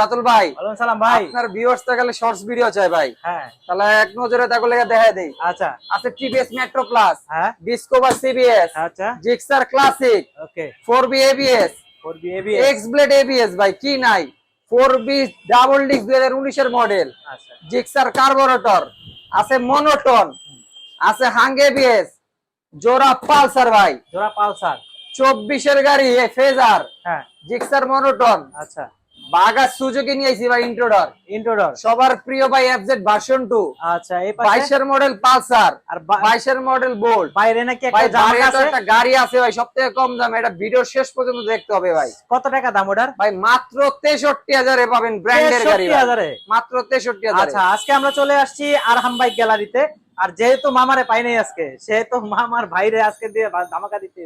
রাতুল ভাই সালাম ভাই। আপনার ভিউয়ার্স গেলে শর্টস ভিডিও চাই ভাই। হ্যাঁ। তাহলে এক নজরে তাকে লেগে দেখা দেই। আচ্ছা। আছে টিভিএস মেট্রো প্লাস হ্যাঁ। ডিসকভার সিবিএস আচ্ছা। Gixxer Classic okay 4B ABS four B AB X Blade ABS ভাই কি নাই? 4B ডাবল ডিস্ক 2019 এর মডেল আচ্ছা। জিক্সার কার্বোরেটর আছে মনোটন আছে হাং ABS জোড়া পালসার ভাই। জোড়া পালসার 24 এর গাড়ি এ ফেজার হ্যাঁ। জিক্সার মনোটন আচ্ছা। বাগা সুজুকি নিয়ে আইছি ভাই ইন্ট্রোডার ইন্ট্রোডর সবার প্রিয় ভাই এফজেড ভার্সন 2 আচ্ছা এই পাশে মডেল পালসার আর মডেল বোল্ট নাকি একটা জামা আছে? একটা গাড়ি আছে ভাই কম দামে এটা ভিডিও শেষ পর্যন্ত দেখতে হবে ভাই। কত টাকা দাম ওটার? ভাই মাত্র তেষট্টি হাজারে পাবেন ব্র্যান্ডের গাড়ি 63,000 এ? মাত্র তেষট্টি হাজার। আচ্ছা আজকে আমরা চলে আসছি আরহাম বাইক গ্যালারিতে আর যেহেতু মামারে পাই নাই আজকে সেহেতু মামার ভাইরে আজকে দিয়ে ধামাকা দিতে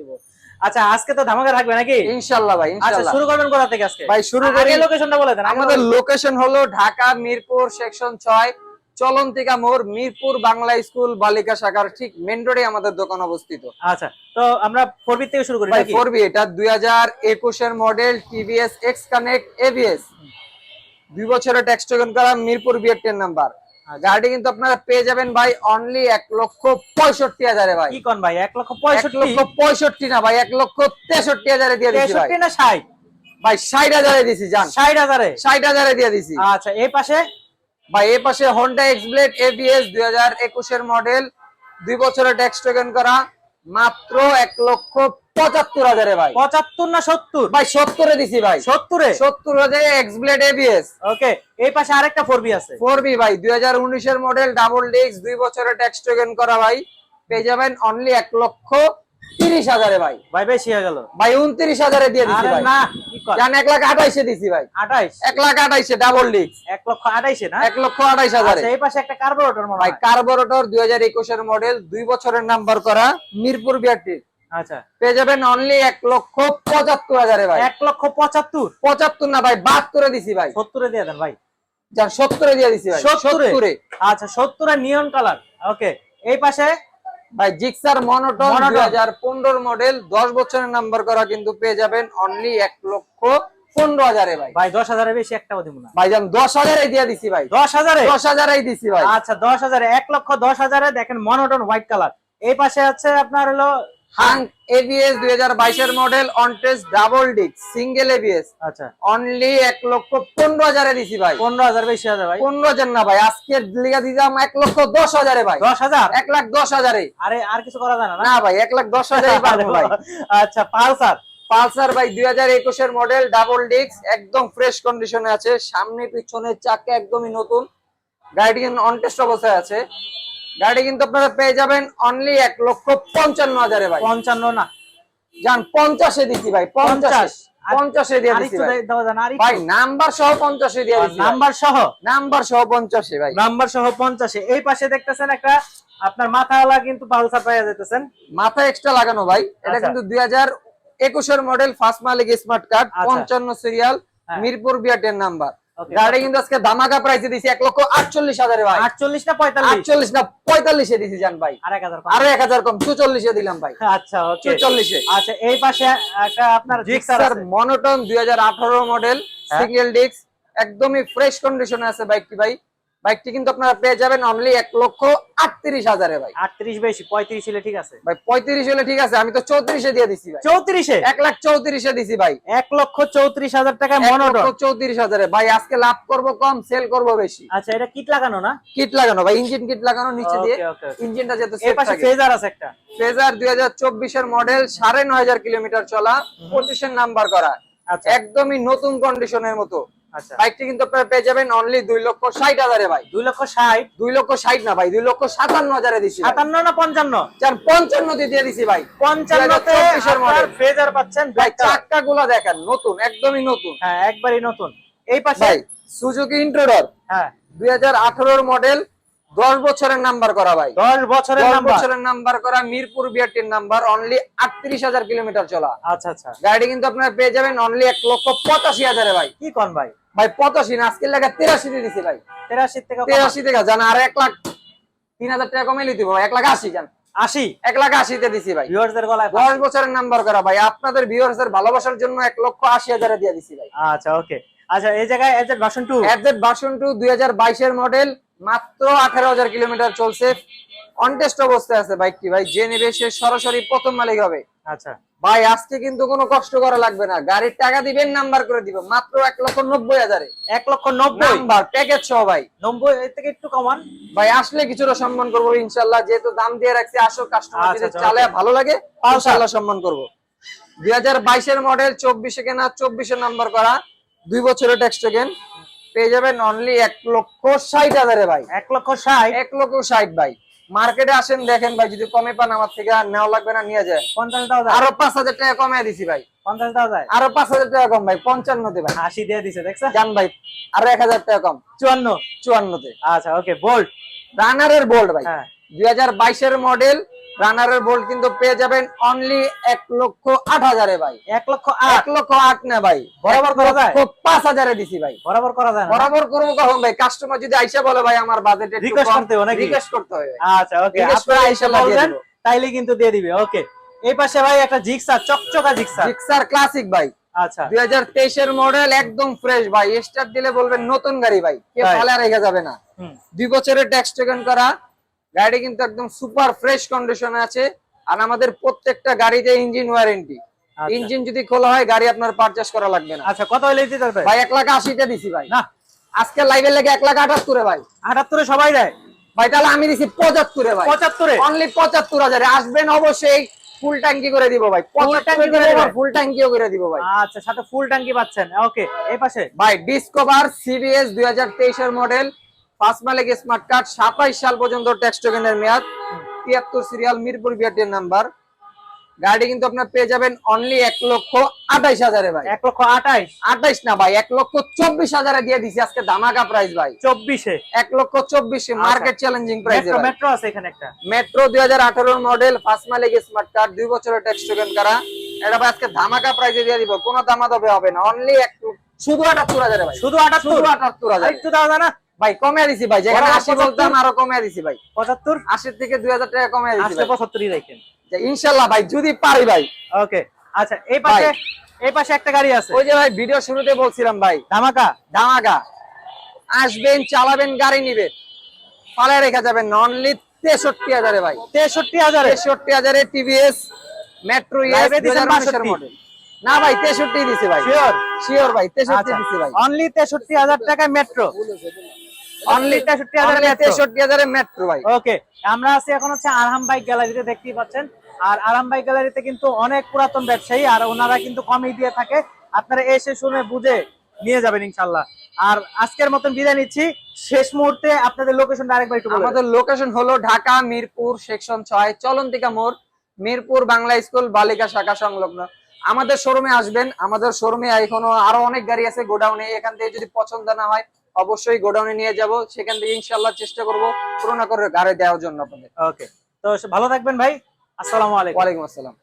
আচ্ছা আজকে তো ধামাকা থাকবে নাকি? ইনশাল্লাহ ভাই আচ্ছা শুরু করবেন কোথা থেকে আজকে? ভাই শুরু করি। লোকেশনটা বলে দেন আমাদের লোকেশন হলো ঢাকা মিরপুর সেকশন ছয় চলন্তিকা মোড় মিরপুর বাংলা স্কুল বালিকা শাখার ঠিক মেন রোডে আমাদের দোকান অবস্থিত। আচ্ছা তো আমরা ফোরবি থেকে শুরু করি ভাই নাকি? ফোর বি এটা দুই হাজার একুশের model TVS X Connect ABS দুই বছরের ট্যাক্স টোকেন করা মিরপুর বিয়ের নাম্বার গাড়ি কিন্তু আপনারা পেয়ে যাবেন ভাই অনলি এক লক্ষ পঁয়ষট্টি হাজারে ভাই। কি কোন ভাই? এক লক্ষ পঁয়ষট্টি? লক্ষ পঁয়ষট্টি না ভাই এক লক্ষ তেষট্টি হাজারে দিয়ে তেষট্টি না ষাট? ভাই ষাট হাজারে দিছি জান। ষাট হাজারে? ষাট হাজারে দিয়ে দিছি। আচ্ছা এই পাশে? ভাই এই পাশে হন্ডা এক্সব্লেড এবিএস দুই হাজার একুশের মডেল দুই বছরের ট্যাক্স টোকেন করা। মাত্র এক লক্ষ পঁচাত্তর হাজারে ভাই। পঁচাত্তর না সত্তর? ভাই সত্তরে দিছি ভাই। সত্তরে? সত্তর হাজারে এক্সব্লেড এবিএস ওকে এই পাশে আরেকটা ফোর বি আছে। ফোর বি ভাই দুই হাজার উনিশের মডেল ডাবল ডিস্ক দুই বছরের ট্যাক্স টোকেন করা ভাই। পেয়ে যাবেন অনলি এক লক্ষ তিরিশ হাজারে ভাই। ভাই বেশি হয়ে গেল। ভাই উনত্রিশ হাজারে দিয়ে দিচ্ছি ভাই। না জান এক লাখ আঠাইশে দিছি ভাই। আঠাইশ? এক লাখ আঠাইশে ডাবল ডিস্ক এক লক্ষ আঠাইশে না? এক লক্ষ আঠাইশ হাজারে। আচ্ছা এই পাশে একটা কার্বোরেটর ভাই কার্বোরেটর দুই হাজার একুশের মডেল দুই বছরের নাম্বার করা মিরপুর বিআরটি। আচ্ছা। পেয়ে যাবেন অনলি এক লক্ষ পঁচাত্তর হাজারে ভাই। এক লক্ষ পঁচাত্তর? পঁচাত্তর না ভাই বাহাত্তরে দিছি ভাই। সত্তরে দিয়ে দেন ভাই। যান সত্তরে দিয়ে দিছি ভাই? সত্তরে? আচ্ছা সত্তরে নিয়ন কালার ওকে এই পাশে ভাই জিক্সার মনোটন Monoton। দুই হাজার পনেরো মডেল দশ বছরের নাম্বার করা কিন্তু পেয়ে যাবেন অনলি এক লক্ষ পনেরো হাজারে ভাই। ভাই দশ হাজারের বেশি একটাও দিব না। ভাই দশ হাজারে দিয়ে দিছি ভাই। দশ হাজারে? দশ হাজারেই দিছি ভাই। আচ্ছা দশ হাজারে এক লক্ষ দশ হাজারে দেখেন মনোটন হোয়াইট কালার এই পাশে আছে আপনার হলো হাং এবিএস দুই হাজার বাইশের মডেল অনটেস ডাবল ডিক সিঙ্গেল এবিএস আচ্ছা। অনলি এক লক্ষ পনেরো হাজারে দিছি ভাই। পনেরো হাজার বেশি হাজার ভাই। পনেরো হাজার না ভাই আজকের লিগা দিলাম এক লক্ষ দশ হাজারে ভাই। দশ হাজার? এক লাখ দশ হাজারে। আরে আর কিছু করা যায় না না? ভাই এক লাখ দশ হাজারই পারব ভাই। আচ্ছা পালসার? পালসার ভাই দুই হাজার একুশের মডেল ডাবল ডিস্ক একদম ফ্রেশ কন্ডিশনে আছে। সামনে পিছনের চাকা একদমই নতুন। গাড়িটি অনটেস্ট অবস্থায় আছে। গাড়ি কিন্তু আপনারা পেয়ে যাবেন অনলি এক লক্ষ পঞ্চান্ন হাজারে ভাই। পঞ্চান্ন না। যান পঞ্চাশে দিছি ভাই পঞ্চাশ। দিয়ে আর ভাই। ভাই নাম্বার সহ পঞ্চাশে দিয়ে দিছি নাম্বার সহ? নাম্বার সহ পঞ্চাশে ভাই। নাম্বার সহ পঞ্চাশে। এই পাশে দেখতেছেন একটা আপনার মাথাওয়ালা কিন্তু পালসার পাইয়া যেতেছেন মাথা এক্সট্রা লাগানো ভাই। এটা আচ্ছা। কিন্তু দুই হাজার একুশের মডেল ফার্স্ট মালিক স্মার্ট কার্ড আচ্ছা। পঞ্চান্ন সিরিয়াল হ্যাঁ। মিরপুর বিয়াটের নাম্বার. গাড়ি কিন্তু আজকে ধামাকা প্রাইসে দিছি এক লক্ষ আটচল্লিশ হাজারে ভাই। আটচল্লিশ না পঁয়তাল্লিশ। আটচল্লিশ না পঁয়তাল্লিশে দিছি জান ভাই। আর এক হাজার কম। আরও এক হাজার কম চুচল্লিশে দিলাম ভাই। আচ্ছা ওকে চুচল্লিশে। আচ্ছা এই পাশে একটা আপনার জিক্সার মনোটন দুই হাজার আঠারো মডেল। সিঙ্গেল ডিস্ক একদমই ফ্রেশ কন্ডিশনে আছে বাইকটি ভাই? বাইকটি কিন্তু আপনারা পেয়ে যাবেন অনলি এক লক্ষ আটত্রিশ হাজারে ভাই। আটত্রিশ বেশি পঁয়ত্রিশ হলে ঠিক আছে। ভাই পঁয়ত্রিশ হলে ঠিক আছে আমি তো চৌত্রিশে দিয়ে দিছি ভাই। চৌত্রিশে? এক লাখ চৌত্রিশে দিছি ভাই। এক লক্ষ চৌত্রিশ হাজার টাকায় এক মনোটন। চৌত্রিশ হাজারে। ভাই আজকে লাভ করব কম সেল করব বেশি। আচ্ছা এটা কিট লাগানো না? কিট লাগানো ভাই ইঞ্জিন কিট লাগানো নিচে দিয়ে। ইঞ্জিনটা যেহেতু পাশে ফেজার আছে একটা। ফেজার দুই হাজার চব্বিশের মডেল সাড়ে নয় হাজার কিলোমিটার চলা পঁচিশের নাম্বার করা। আচ্ছা। একদমই নতুন কন্ডিশনের মতো। বাইকটি কিন্তু আপনারা পেয়ে যাবেন অনলি দুই লক্ষ ষাট হাজারে ভাই। দুই লক্ষ ষাট? দুই লক্ষ ষাট না ভাই দুই লক্ষ সাতান্ন হাজারে ভাই। সাতান্ন না পঞ্চান্ন? চার পঞ্চান্ন দিয়ে দিয়ে দিছি ভাই। পঞ্চান্নতে 2024 এর আপনার model। ফেজার পাচ্ছেন চাক্কা গুলা দেখেন নতুন একদমই নতুন। হ্যাঁ একবারই নতুন। এই পাশে ভাই সুজুকি ইন্ট্রোডর হ্যাঁ। দুই হাজার মডেল দশ বছরের নাম্বার করা ভাই। দশ বছরের বছরের নাম্বার করা মিরপুর বিআরটির নাম্বার অনলি আটত্রিশ হাজার কিলোমিটার চলা। আচ্ছা আচ্ছা। গাড়ি কিন্তু আপনারা পেয়ে যাবেন অনলি এক লক্ষ পঁচাশি হাজারে ভাই। কি কন ভাই? ভাই পঁচাশি না আজকের লেগে তেরাশি দিয়ে দিছি ভাই। তেরাশি থেকে তেরাশি থেকে জান আর এক লাখ তিন হাজার টাকা কমে লিখতে এক লাখ আশি জান। আশি? এক লাখ আশিতে দিছি ভাই। ভিউয়ার্সদের গলায় দশ বছরের নাম্বার করা ভাই আপনাদের ভিউয়ার্স এর ভালোবাসার জন্য এক লক্ষ আশি হাজারে দিয়ে দিছি ভাই। আচ্ছা ওকে। আচ্ছা এই জায়গায় AZ version two FZ version two দুই হাজার বাইশের মডেল মাত্র আঠারো হাজার কিলোমিটার চলছে। অনটেস্ট অবস্থায় আছে বাইকটি। ভাই যে নেবে সে সরাসরি প্রথম মালিক হবে। আচ্ছা। ভাই আজকে কিন্তু কোনো কষ্ট করা লাগবে না। গাড়ির টাকা দিবেন নাম্বার করে দিব। মাত্র এক লক্ষ নব্বই হাজারে। এক লক্ষ নব্বই? নাম্বার প্যাকেজ সহ ভাই। নব্বই থেকে একটু কমান। ভাই আসলে কিছুটা সম্মান করব ইনশাল্লাহ যেহেতু দাম দিয়ে রাখছি আসো কাস্টমার আচ্ছা, যদি আচ্ছা, চালে ভালো লাগে পালসার। ইনশাল্লাহ সম্মান করব। দুই হাজার বাইশের মডেল চব্বিশে কেনা চব্বিশে নাম্বার করা। দুই বছরের ট্যাক্স টোকেন পেয়ে যাবেন অনলি এক লক্ষ ষাট হাজারে ভাই। এক লক্ষ ষাট? এক লক্ষ ষাট ভাই। মার্কেটে আসেন দেখেন ভাই যদি কমে পান আমার থেকে আর নেওয়া লাগবে না নিয়ে যায়। পঞ্চাশ হাজার আরও পাঁচ হাজার টাকা কমে দিছি ভাই। পঞ্চাশ হাজার আরও পাঁচ হাজার টাকা কম ভাই পঞ্চান্নতে ভাই। আশি দিয়ে দিছে দেখছ? জান ভাই আরও এক হাজার টাকা কম। চুয়ান্ন। চুয়ান্নতে আচ্ছা ওকে বোল্ট রানারের বোল্ট ভাই। হ্যাঁ। দুই হাজার বাইশের মডেল রানারের বোল্ট কিন্তু পেয়ে যাবেন অনলি এক লক্ষ আট হাজারে ভাই। এক লক্ষ এক লক্ষ আট না ভাই। বরাবর করা যায়? পাঁচ হাজারে দিছি ভাই। বরাবর করা যায় বরাবর করব কখন ভাই? কাস্টমার যদি আইসা বলে ভাই আমার বাজেট Request করতে হবে নাকি? রিকোয়েস্ট করতে হবে আচ্ছা ওকে Request করে আপনারা ইনশাল্লাহ বলবেন তাইলে কিন্তু দিয়ে দিবে ওকে এই পাশে ভাই একটা জিক্সা চকচকা জিক্সা জিক্সার ক্লাসিক ভাই। আচ্ছা। দুই হাজার তেইশের মডেল একদম ফ্রেশ ভাই। স্টার্ট দিলে বলবেন নতুন গাড়ি ভাই। কে রেখে যাবে না। দুই বছরের ট্যাক্স টোকেন করা। গাড়ি কিন্তু একদম সুপার ফ্রেশ কন্ডিশনে আছে। আর আমাদের প্রত্যেকটা গাড়িতে ইঞ্জিন ওয়ারেন্টি আচ্ছা। ইঞ্জিন যদি খোলা হয় গাড়ি আপনার পারচেস করা লাগবে না। আচ্ছা কত হইলে দিতে হবে? ভাই এক লাখ আশিটা দিছি ভাই। না। আজকে লাইভের লেগে এক লাখ আটাত্তরে ভাই। আটাত্তরে সবাই দেয়? ভাই তাহলে আমি দিছি পঁচাত্তরে ভাই। পঁচাত্তরে? অনলি পঁচাত্তর হাজারে। আসবেন অবশ্যই ফুল ট্যাঙ্কি করে দিব ভাই। ট্যাঙ্কি করে দিবেন? ফুল ট্যাঙ্কিও করে দিব ভাই। আচ্ছা সাথে ফুল ট্যাঙ্কি পাচ্ছেন। ওকে এই পাশে? ভাই ডিসকভার সিবিএস দুই হাজার তেইশের মডেল ফার্স্ট মালিক স্মার্ট কার্ড সাতাইশ সাল পর্যন্ত ট্যাক্স টোকেনের মেয়াদ তিয়াত্তর সিরিয়াল মিরপুর বিআরটির নাম্বার গাড়ি কিন্তু আপনার পেয়ে যাবেন অনলি এক লক্ষ আঠাইশ হাজারে ভাই। এক লক্ষ আঠাইশ? আঠাইশ না ভাই এক লক্ষ চব্বিশ হাজারে দিয়ে দিছি আজকে ধামাকা প্রাইস ভাই। চব্বিশে? এক লক্ষ চব্বিশে মার্কেট চ্যালেঞ্জিং প্রাইস মেট্রো আছে এখানে একটা। মেট্রো দুই হাজার আঠারোর মডেল ফার্স্ট মালিক স্মার্ট কার্ড দুই বছরের ট্যাক্স টোকেন করা। এটা ভাই আজকে ধামাকা প্রাইসে দিয়ে দিব কোনো দামা দবে হবে না। অনলি এক শুধু আটাত্তর হাজারে ভাই। শুধু আটাত্তর? আটাত্তর হাজার। একটু না ভাই কমে দিছি ভাই যেখানে বরাবর আশি বলতাম আরও কমে দিছি ভাই। পঁচাত্তর? আশির থেকে দুই হাজার টাকা কমে দিছি ভাই। পঁচাত্তরই রাখেন যে ইনশাল্লাহ ভাই যদি পারি ভাই। ওকে আচ্ছা এই পাশে এই পাশে একটা গাড়ি আছে। ওই যে ভাই ভিডিও শুরুতে বলছিলাম ভাই। ধামাকা? ধামাকা। আসবেন চালাবেন গাড়ি নিবেন পালায় রেখে যাবেন অনলি তেষট্টি হাজারে ভাই। তেষট্টি হাজারে? তেষট্টি হাজারে টিভিএস মেট্রো ইএস Live এ দুই দিছেন হাজার উনিশের 62 মডেল না ভাই তেষট্টি দিছে ভাই। শিওর শিওর ভাই তেষট্টি আচ্ছা। দিছে ভাই। অনলি তেষট্টি হাজার টাকায় মেট্রো অনলি মেট্রো ভাই। ওকে আমরা আছি এখন হচ্ছে আরহাম বাইক গ্যালারিতে দেখতেই পাচ্ছেন। আর আরাম বাইক গ্যালারিতে কিন্তু অনেক পুরাতন ব্যবসায়ী আর ওনারা কিন্তু কমই দিয়ে থাকে। আপনারা এসে শুনে বুঝে নিয়ে যাবেন ইনশাল্লাহ। আর আজকের মতন বিদায় নিচ্ছি। শেষ মুহূর্তে আপনাদের লোকেশন আরেকবার একটু আমাদের লোকেশন হলো ঢাকা মিরপুর সেকশন ছয় চলন্তিকা মোড় মিরপুর বাংলা স্কুল বালিকা শাখা সংলগ্ন। আমাদের শোরুমে আসবেন। আমাদের শোরুমে এখনও আরও অনেক গাড়ি আছে গোডাউনে। এখান থেকে যদি পছন্দ না হয় অবশ্যই গোডাউনে নিয়ে যাব সেখান থেকে ইনশাল্লাহ চেষ্টা করব পুরোনা করে গাড়ি দেওয়ার জন্য আপনাদের। ওকে তো ভালো থাকবেন ভাই আসসালামু আলাইকুম। ওয়ালাইকুম আসসালাম।